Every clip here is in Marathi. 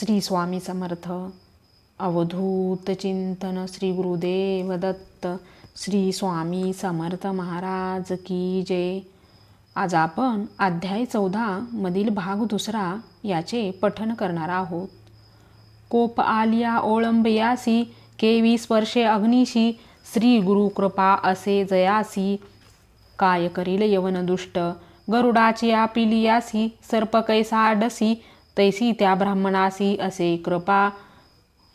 श्री स्वामी समर्थ अवधूत चिंतन श्री गुरुदेव दत्त श्री स्वामी समर्थ महाराज की जय. आज आपण अध्याय चौदा मधील भाग दुसरा याचे पठन करणार आहोत. कोप आलिया ओळंबयासी केवी स्पर्शे अग्निशी श्री गुरुकृपा असे जयासी. काय करील यवन दुष्ट गरुडाची आपिलियासी सर्प कैसा आडसी तैसी त्या ब्राह्मणासी असे कृपा.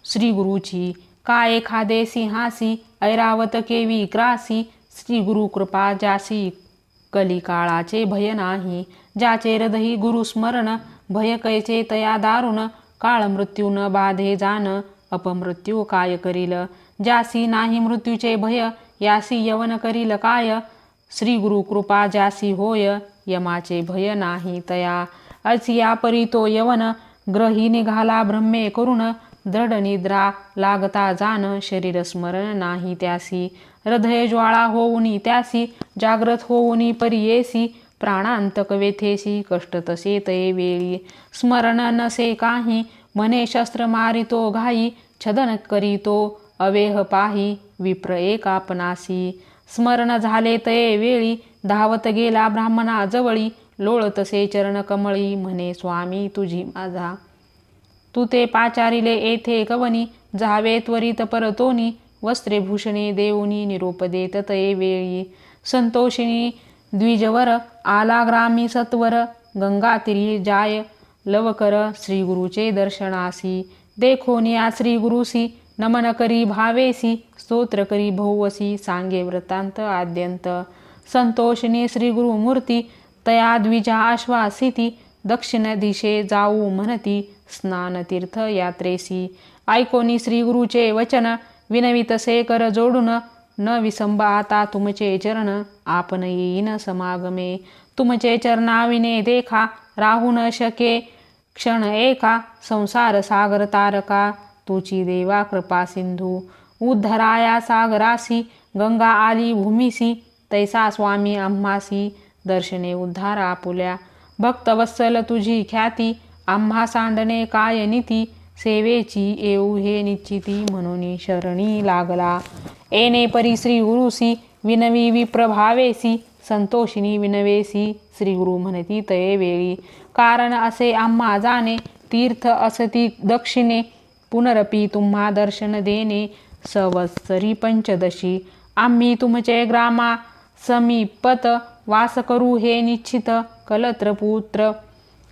श्री गुरुची काय एखादे सिंहासी ऐरावत केवी क्रासी श्री गुरु कृपा ज्यासी कलिकाळाचे भय नाही ज्याचे हृदयी गुरुस्मरण भय कैचे तया दारुण काळ मृत्यू न बाधे जाण अपमृत्यू काय करील ज्यासी नाही मृत्यूचे भय यासी यवन करील काय श्री गुरु कृपा ज्यासी होय यमाचे भय नाही तया. असिया परी तो यवन ग्रही निघाला ब्रह्मे करुण दृढ निद्रा लागता जाण शरीर स्मरण नाही त्यासी. हृदय ज्वाळा होऊनी त्यासी जाग्रत होऊनी परियेसी प्राणांतक वेथेसी कष्ट तसे तये वेळी. स्मरण नसे काही मने शस्त्र मारितो घाई छदन करीतो अवेह पाही विप्र एक आपणासी. स्मरण झाले तये वेळी धावत गेला ब्राह्मणा जवळी लोळतसे चरण कमळी म्हणे स्वामी तुझी माझा. तू ते पाचारिले येथे कवनी जावे त्वरित परतोनी वस्त्रे भूषणे देऊनी निरोप देत तये वेळी. संतोषिणी द्विजवर आला ग्रामी सत्वर गंगातिरी जाय लवकर श्री गुरुचे दर्शनासी. देखोनी श्री गुरुसी नमन करी भावेसी स्तोत्र करी भोवसी सांगे वृत्तांत आद्यंत. संतोषिनी श्रीगुरुमूर्ती तया द्विजा आश्वासिती दक्षिण दिशे जाऊ म्हणती स्नानतीर्थ यात्रेसी ऐकोनी श्री गुरुचे वचन विनवितसे कर जोडून न विसंब आता तुमचे चरण आपण येईन समागमे। तुमचे चरणाविने देखा राहू न शके क्षण एका संसार सागर तारका तुची देवा कृपा सिंधू। उद्धराया सागरासी गंगा आली भूमिसी तैसा स्वामी आम्हासी। दर्शने उद्धार आपुल्या भक्तवत्सल तुझी ख्याती आम्हा सांडणे काय नीती सेवेची येऊ हे निश्चिती म्हणून शरणी लागला येणे परी श्री गुरुसी विनवी विप्रभावेसी संतोषिनी विनवेसी श्री गुरु म्हणती तये वेळी कारण असे आम्हा जाणे तीर्थ असती दक्षिणे पुनरपी तुम्हा दर्शन देणे सवत्सरी पंचदशी आम्ही तुमचे ग्रामा समीपत वास करू हे निश्चित कलत्रपुत्र.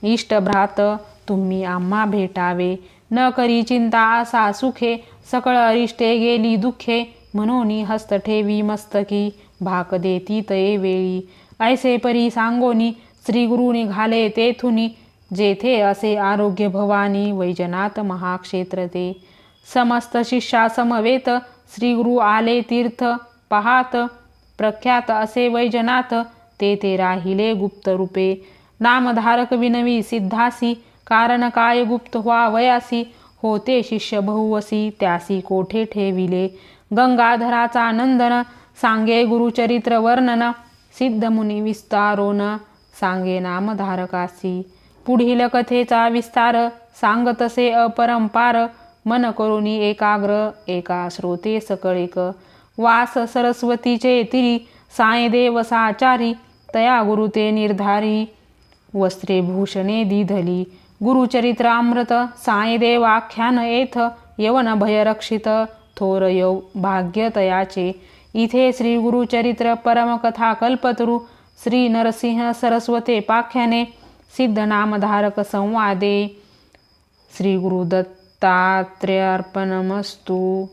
इष्टभ्रात तुम्ही आम्हा भेटावे. न करी चिंता असा सुखे. सकळ अरिष्टे गेली दुःखे. म्हणून हस्त ठेवी मस्तकी. भाक देती तये वेळी. ऐसे परी सांगोनी श्री गुरु निघाले तेथुनी. जेथे असे आरोग्य भवानी वैजनाथ महाक्षेत्र ते. समस्त शिष्या समवेत आले तीर्थ पहात. प्रख्यात असे वैजनाथ ते ते राहिले गुप्त रूपे नामधारक विनवी सिद्धासी कारण काय गुप्त व्हा वयासी होते शिष्य बहुवसी त्यासी कोठे ठेविले? गंगाधराचा नंदन सांगे गुरुचरित्र वर्णन सिद्ध मुनी विस्तारोन सांगे नामधारकासी. पुढील कथेचा विस्तार सांगतसे अपरंपार मन करुणी एकाग्र एका श्रोते सकळिक. वास सरस्वतीचे तिरी सायदेव साचारी तया गुरुते निर्धारी. वस्त्रे भूषणे दिधली गुरुचरित्रामृत सायदेवाख्यान एथ येथ यवन भयरक्षित थोर योग भाग्य तयाचे. इथे श्री गुरुचरित्र परमकथा कल्पतरू श्री नरसिंह सरस्वते पाख्याने सिद्ध नामधारक संवादे. श्री गुरुदत्तात्रेयार्पणमस्तु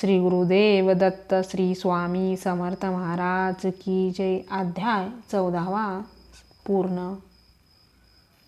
श्री गुरुदेव दत्त श्री स्वामी समर्थ महाराज की जय. अध्याय चौदावा पूर्ण.